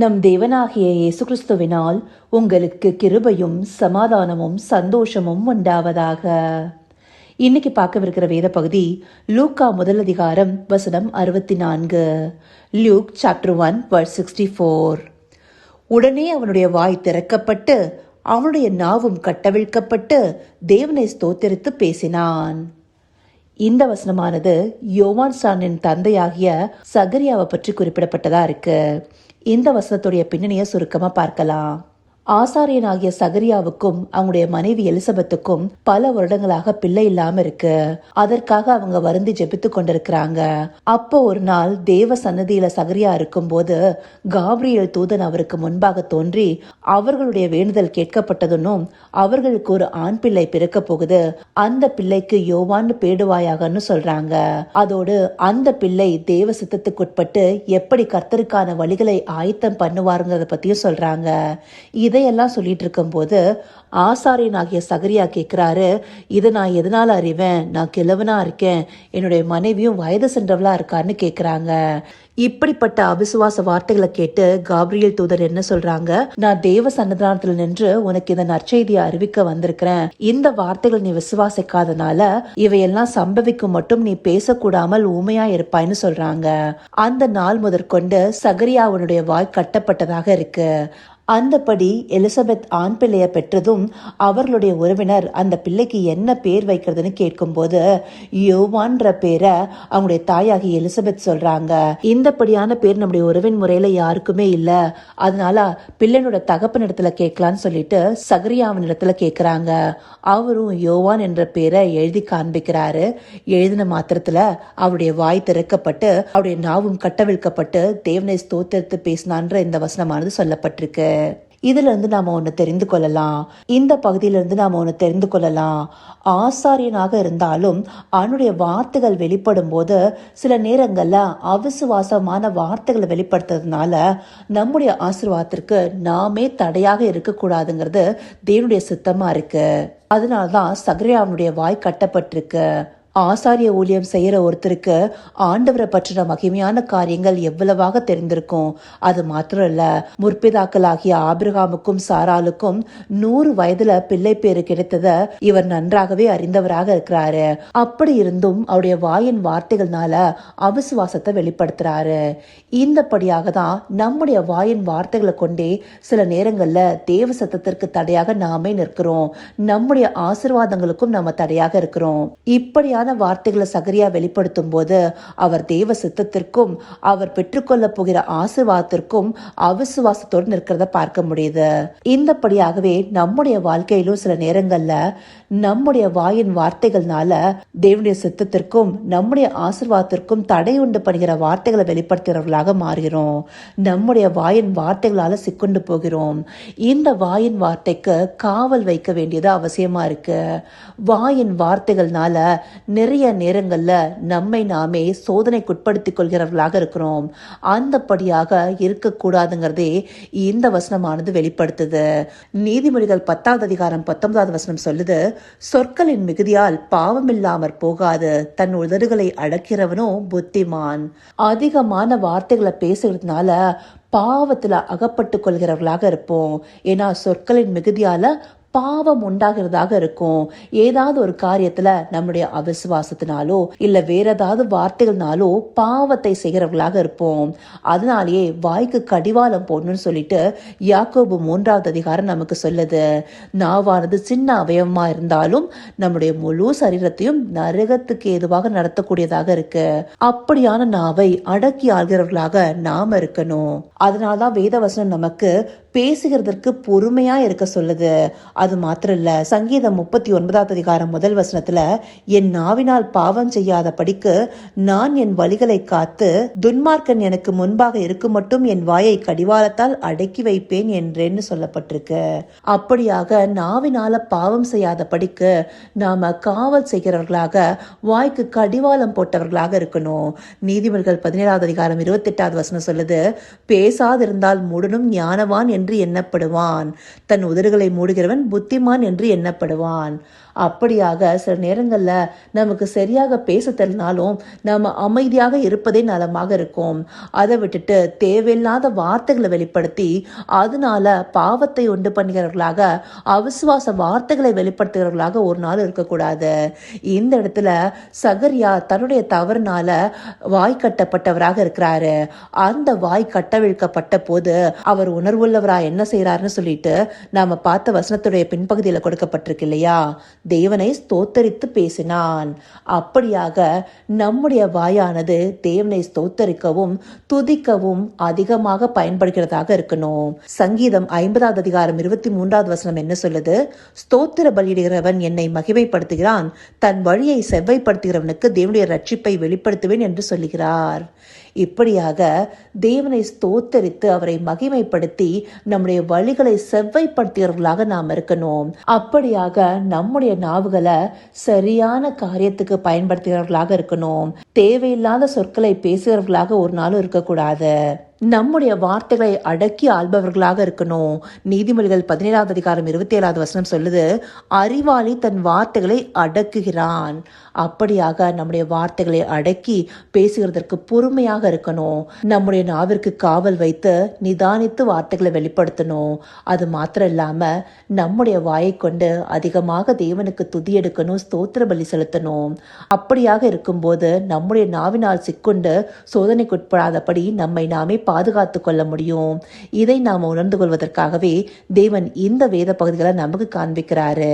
நம் தேவனாகிய இயேசு கிறிஸ்துவினால் உங்களுக்கு கிருபையும் சமாதானமும் சந்தோஷமும் உண்டாவதாக. இன்னைக்கு பார்க்கவிருக்கிற வேத பகுதி லூக்கா முதல் அதிகாரம் வசனம் அறுபத்தி நான்கு Luke chapter one verse sixty four உடனே அவனுடைய வாய் திறக்கப்பட்டு அவனுடைய நாவும் கட்டவிழ்க்கப்பட்டு தேவனை ஸ்தோத்தரித்து பேசினான். இந்த வசனமானது யோவான் சானின் தந்தையாகிய சகரியாவை பற்றி குறிப்பிடப்பட்டதா இருக்கு. இந்த வசனத்துடைய பின்னணியை சுருக்கமா பார்க்கலாம். ஆசாரியனாகிய சகரியாவுக்கும் அவங்களுடைய மனைவி எலிசபெத்துக்கும் பல வருடங்களாக பிள்ளை இல்லாம இருக்கு. அதற்காக அவங்க வருந்தி ஜெபித்து கொண்டிருக்கிறாங்க. அப்போ ஒரு நாள் தேவ சன்னதியில சகரியா இருக்கும் போது காப்ரியல் தூதன் அவருக்கு முன்பாக தோன்றி அவர்களுடைய வேண்டுதல் கேட்கப்பட்டதுன்னும் அவர்களுக்கு ஒரு ஆண் பிள்ளை பிறக்க போகுது அந்த பிள்ளைக்கு யோவான்னு பேடுவாயாகன்னு சொல்றாங்க. அதோடு அந்த பிள்ளை தேவ சித்தத்துக்குட்பட்டு எப்படி கர்த்தருக்கான வழிகளை ஆயத்தம் பண்ணுவாருங்கிறத பத்தியும் சொல்றாங்க. இதையெல்லாம் சொல்லிட்டு இருக்கும்போது ஆசாரியனாகிய சகரியா கேட்குறாரு இதை நான் எதனால அறிவேன்? நான் கிழவனாக இருக்கேன். என்னுடைய மனைவியும் வயது சென்றவளா இருக்கான்னு கேட்குறாங்க இப்படிப்பட்ட அவிசுவாச வார்த்தைகளை கேட்டு காப்ரியல் தூதர் என்ன சொல்றாங்க? நான் தேவ சன்னதானத்தில் நின்று உனக்கு இந்த நற்செய்தியை அறிவிக்க வந்திருக்கிறேன். இந்த வார்த்தைகள் நீ விசுவாசிக்காதனால இவையெல்லாம் சம்பவிக்கும் மட்டும் நீ பேசக்கூடாமல் ஊமையா இருப்பாய்னு சொல்றாங்க. அந்த நாள் முதற்கொண்டு சகரியாவுடைய வாய் கட்டப்பட்டதாக இருக்கு. அந்தபடி எலிசபெத் ஆண் பிள்ளையை பெற்றதும் அவர்களுடைய உறவினர் அந்த பிள்ளைக்கு என்ன பேர் வைக்கிறதுன்னு கேட்கும்போது யோவான்ற பேரை அவங்களுடைய தாயாகி எலிசபெத் சொல்றாங்க. இந்தபடியான பேர் நம்முடைய உறவின் முறையில யாருக்குமே இல்ல. அதனால பிள்ளைனோட தகப்பன் இடத்துல கேட்கலான்னு சொல்லிட்டு சகரியாவின் இடத்துல கேட்கிறாங்க. அவரும் யோவான் என்ற பேரை எழுதி காண்பிக்கிறாரு. எழுதின மாத்திரத்துல அவருடைய வாய் திறக்கப்பட்டு அவருடைய நாவும் கட்டவிழ்க்கப்பட்டு தேவனை ஸ்தோத்திரத்து பேசினான்ற இந்த வசனமானது சொல்லப்பட்டிருக்கு. இதுல இருந்து நாம ஒண்ணு தெரிந்து கொள்ளலாம். இந்த பகுதியிலிருந்து நாம ஒண்ணு தெரிந்து கொள்ளலாம். ஆசாரியனாக இருந்தாலும் அவனுடைய வார்த்தைகள் வெளிப்படும் போது சில நேரங்கள்ல அவிசுவாசமான வார்த்தைகளை வெளிப்படுத்துறதுனால நம்முடைய ஆசீர்வாதத்திற்கு நாமே தடையாக இருக்கக்கூடாதுங்கிறது தேவனுடைய சித்தமா இருக்கு. அதனாலதான் சகரியாவனுடைய வாய் கட்டப்பட்டிருக்கு. ஆசாரிய ஊழியம் செய்யற ஒருத்தருக்கு ஆண்டவரை பற்றின மகிமையான காரியங்கள் எவ்வளவாக தெரிந்திருக்கும்? அது மாத்திரம் இல்ல முற்பிதாக்களாகிய ஆபிரகாமுக்கும் சாராளுக்கும் நூறு வயதுல பிள்ளை பேரு கிடைத்தத இவர் நன்றாகவே அறிந்தவராக இருக்கிறாரு. அப்படி இருந்தும் அவருடைய வாயின் வார்த்தைகள்னால அவிசுவாசத்தை வெளிப்படுத்துறாரு. இந்தபடியாக தான் நம்முடைய வாயின் வார்த்தைகளை கொண்டே சில நேரங்கள்ல தேவ சத்தத்திற்கு தடையாக நாமே நிற்கிறோம். நம்முடைய ஆசிர்வாதங்களுக்கும் நம்ம தடையாக இருக்கிறோம். இப்படியான வார்த்தைகளை சகரியா வெளிப்படுத்தும் போது அவர் தேவ சித்தத்திற்கும் அவர் பெற்றுக்கொள்ள போகிற ஆசிர்வாதத்திற்கும் அவிசுவாசத்தோடு நிற்கிறத பார்க்க முடியுது. இந்தபடியாகவே நம்முடைய வாழ்க்கையிலும் சில நேரங்கள்ல நம்முடைய வாயின் வார்த்தைகள்னால தேவனுடைய சித்தத்திற்கும் நம்முடைய ஆசிர்வாதத்திற்கும் தடை உண்டு பண்ணுகிற வார்த்தைகளை வெளிப்படுத்துகிறவர்களாக மாறுகிறோம். நம்முடைய வாயின் வார்த்தைகளால சிக்கொண்டு போகிறோம். இந்த வாயின் வார்த்தைக்கு காவல் வைக்க வேண்டியது அவசியமா இருக்கு. வாயின் வார்த்தைகள்னால நிறைய நேரங்களில் நம்மை நாமே சோதனைக்குட்படுத்திக் கொள்கிறவர்களாக இருக்கிறோம். அந்தப்படியாக இருக்கக்கூடாதுங்கிறதே இந்த வசனமானது வெளிப்படுத்துது. நீதிமொழிகள் பத்தாவது அதிகாரம் பத்தொன்பதாவது வசனம் சொல்லுது சொற்களின் மிகுதியால் பாவமில்லாமற் போகாது தன் உதடுகளை அடக்கிறவனும் புத்திமான். அதிகமான வார்த்தைகளை பேசுகிறதுனால பாவத்தில் அகப்பட்டு கொள்கிறவர்களாக இருப்போம். ஏன்னா சொற்களின் மிகுதியால் பாவம் உண்டாகிறதாக இருக்கும். ஏதாவது ஒரு காரியத்துல நம்முடைய அவிசுவாசத்தினாலோ இல்ல வேற ஏதாவது வார்த்தைகள்னாலோ பாவத்தை செய்கிறவர்களாக இருப்போம். அதனாலேயே வாய்க்கு கடிவாளம் போடணும்னு சொல்லிட்டு யாக்கோபு மூன்றாவது அதிகாரம் நமக்கு சொல்லுது. நாவானது சின்ன அவயவமா இருந்தாலும் நம்முடைய முழு சரீரத்தையும் நரகத்துக்கு ஏதுவாக நடத்தக்கூடியதாக இருக்கு. அப்படியான நாவை அடக்கி ஆள்கிறவர்களாக நாம இருக்கணும். அதனாலதான் வேதவசனம் நமக்கு பேசுகிறதற்கு பொறுமையாக இருக்க சொல்லுது. அது மாத்திரம் இல்லை சங்கீதம் முப்பத்தி ஒன்பதாவது அதிகாரம் முதல் வசனத்தில் என் நாவினால் பாவம் செய்யாத படிக்கு நான் என் வழிகளை காத்து துன்மார்க்கன் எனக்கு முன்பாக இருக்கும் மட்டும் என் வாயை கடிவாளத்தால் அடக்கி வைப்பேன் என்றேன்னு சொல்லப்பட்டிருக்கு. அப்படியாக நாவினால பாவம் செய்யாத படிக்கு நாம காவல் செய்கிறவர்களாக வாய்க்கு கடிவாளம் போட்டவர்களாக இருக்கணும். நீதிமன்றம் பதினேழாவது அதிகாரம் இருபத்தெட்டாவது வசனம் சொல்லுது பேசாதிருந்தால் முடனும் ஞானவான் என் என்று எண்ணப்படுவான். தன் உதடுகளை மூடுகிறவன் புத்திமான் என்று எண்ணப்படுவான். அப்படியாக சில நேரங்களில் நமக்கு சரியாக பேச தெரினாலும் நம்ம அமைதியாக இருப்பதே நலமாக இருக்கும். அதை விட்டுட்டு தேவையில்லாத வார்த்தைகளை வெளிப்படுத்தி அதனால பாவத்தை உண்டு பண்ணுகிறவர்களாக அவிசுவாச வார்த்தைகளை வெளிப்படுத்துகிறவர்களாக ஒரு நாள் இருக்கக்கூடாது. இந்த இடத்துல சகரியா தன்னுடைய தவறுனால வாய் கட்டப்பட்டவராக இருக்கிறாரு. அந்த வாய் கட்டவிழ்க்கப்பட்ட போது அவர் உணர்வுள்ளவரா என்ன செய்யறாருன்னு சொல்லிட்டு நாம பார்த்த வசனத்துடைய பின்பகுதியில் கொடுக்கப்பட்டிருக்கு இல்லையா? தேவனை ஸ்தோத்தரித்து பேசினான். அப்படியாக நம்முடைய வாயானது தேவனை ஸ்தோத்தரிக்கவும் துதிக்கவும் அதிகமாக பயன்படுகிறதாக இருக்கணும். சங்கீதம் ஐம்பதாவது அதிகாரம் இருபத்தி மூன்றாவது வசனம் என்ன சொல்லுது? ஸ்தோத்திர பலியிடுகிறவன் என்னை மகிமைப்படுத்துகிறான். தன் வழியை செவ்வைப்படுத்துகிறவனுக்கு தேவனுடைய ரட்சிப்பை வெளிப்படுத்துவேன் என்று சொல்லுகிறார். இப்படியாக தேவனை ஸ்தோத்தரித்து அவரை மகிமைப்படுத்தி நம்முடைய வழிகளை செவ்வைப்படுத்தியவர்களாக நாம் இருக்கணும். அப்படியாக நம்முடைய நாவுகளை சரியான காரியத்துக்கு பயன்படுத்துகிறவர்களாக இருக்கணும். தேவையில்லாத சொற்களை பேசுகிறவர்களாக ஒரு நாளும் இருக்கக்கூடாது. நம்முடைய வார்த்தைகளை அடக்கி ஆள்பவர்களாக இருக்கணும். நீதிமொழிகள் பதினேழாவது அதிகாரம் இருபத்தி ஏழாவது வசனம் சொல்லுது அறிவாளி தன் வார்த்தைகளை அடக்குகிறான். அப்படியாக நம்முடைய வார்த்தைகளை அடக்கி பேசுகிறதற்கு பொறுமையாக இருக்கணும். நம்முடைய நாவிற்கு காவல் வைத்து நிதானித்து வார்த்தைகளை வெளிப்படுத்தணும். அது மாத்திரம் இல்லாம நம்முடைய வாயை கொண்டு அதிகமாக தேவனுக்கு துதி எடுக்கணும் ஸ்தோத்திர பலி செலுத்தணும். அப்படியாக இருக்கும்போது நம்முடைய நாவினால் சிக்குண்டு சோதனைக்குட்படாதபடி நம்மை நாமே பாதுகாத்து கொள்ள முடியும். இதை நாம் உணர்ந்து கொள்வதற்காகவே தேவன் இந்த வேத பகுதிகளை நமக்கு காண்பிக்கிறாரு.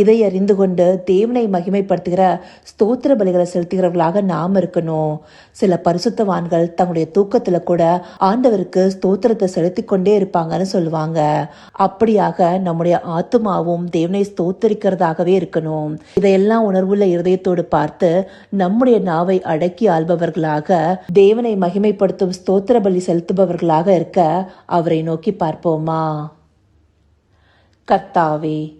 இதை அறிந்து கொண்டு தேவனை மகிமைப்படுத்துகிற ஸ்தோத்திர பலிகளை செலுத்துகிறவர்களாக நாம் இருக்கணும். சில பரிசுத்தவான்கள் தங்களுடைய தூக்கத்துல கூட ஆண்டவருக்கு ஸ்தோத்திரத்தை செலுத்தி கொண்டே இருப்பாங்கன்னு சொல்லுவாங்க. அப்படியாக நம்முடைய ஆத்துமாவும் தேவனை ஸ்தோத்தரிக்கிறதாகவே இருக்கணும். இதையெல்லாம் உணர்வுள்ள இருதயத்தோடு பார்த்து நம்முடைய நாவை அடக்கி ஆள்பவர்களாக தேவனை மகிமைப்படுத்தும் ஸ்தோத்திர பலி செலுத்துபவர்களாக இருக்க அவரை நோக்கி பார்ப்போமா? கர்த்தாவே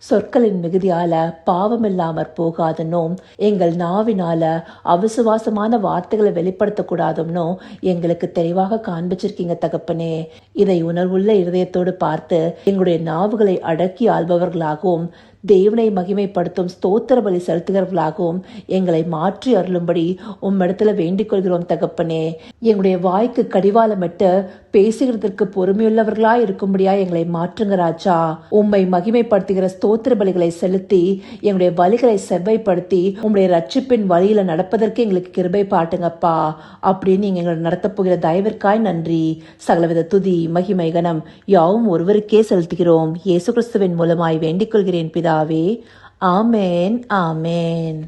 சொற்களின் மிகுதியால பாவமில்லாமற் போகாதனும் எங்கள் நாவினால அவிசுவாசமான வார்த்தைகளை வெளிப்படுத்தக்கூடாதுன்னும் எங்களுக்கு தெளிவாக காண்பிச்சிருக்கீங்க தகப்பனே. இதை உணர்வுள்ள இருதயத்தோடு பார்த்து எங்களுடைய நாவுகளை அடக்கி ஆள்பவர்களாகவும் தேவனை மகிமைப்படுத்தும் ஸ்தோத்திர பலி செலுத்துகிறவர்களாகவும் எங்களை மாற்றி அருளும்படி உம்மிடத்துல வேண்டிக் கொள்கிறோம் தகப்பனே. எங்களுடைய வாய்க்கு கடிவாளமிட்டு பேசுகிறதற்கு பொறுமையுள்ளவர்களா இருக்கும்படியா எங்களை மாற்றுங்க ராஜா. உம்மை மகிமைப்படுத்துகிற ஸ்தோத்திர பலிகளை செலுத்தி எங்களுடைய வழிகளை செவ்வைப்படுத்தி உங்களுடைய ரட்சிப்பின் வழியில நடப்பதற்கு எங்களுக்கு கிருபை பாட்டுங்கப்பா. அப்படின்னு நீங்க எங்களை நடத்தப் போகிற தயவிற்காய் நன்றி. சகலவித துதி மகிமை கனம் யாவும் ஒருவருக்கே செலுத்துகிறோம். இயேசு கிறிஸ்துவின் மூலமாய் வேண்டிக் கொள்கிறேன் பிதாவே. ஆமேன் ஆமேன்.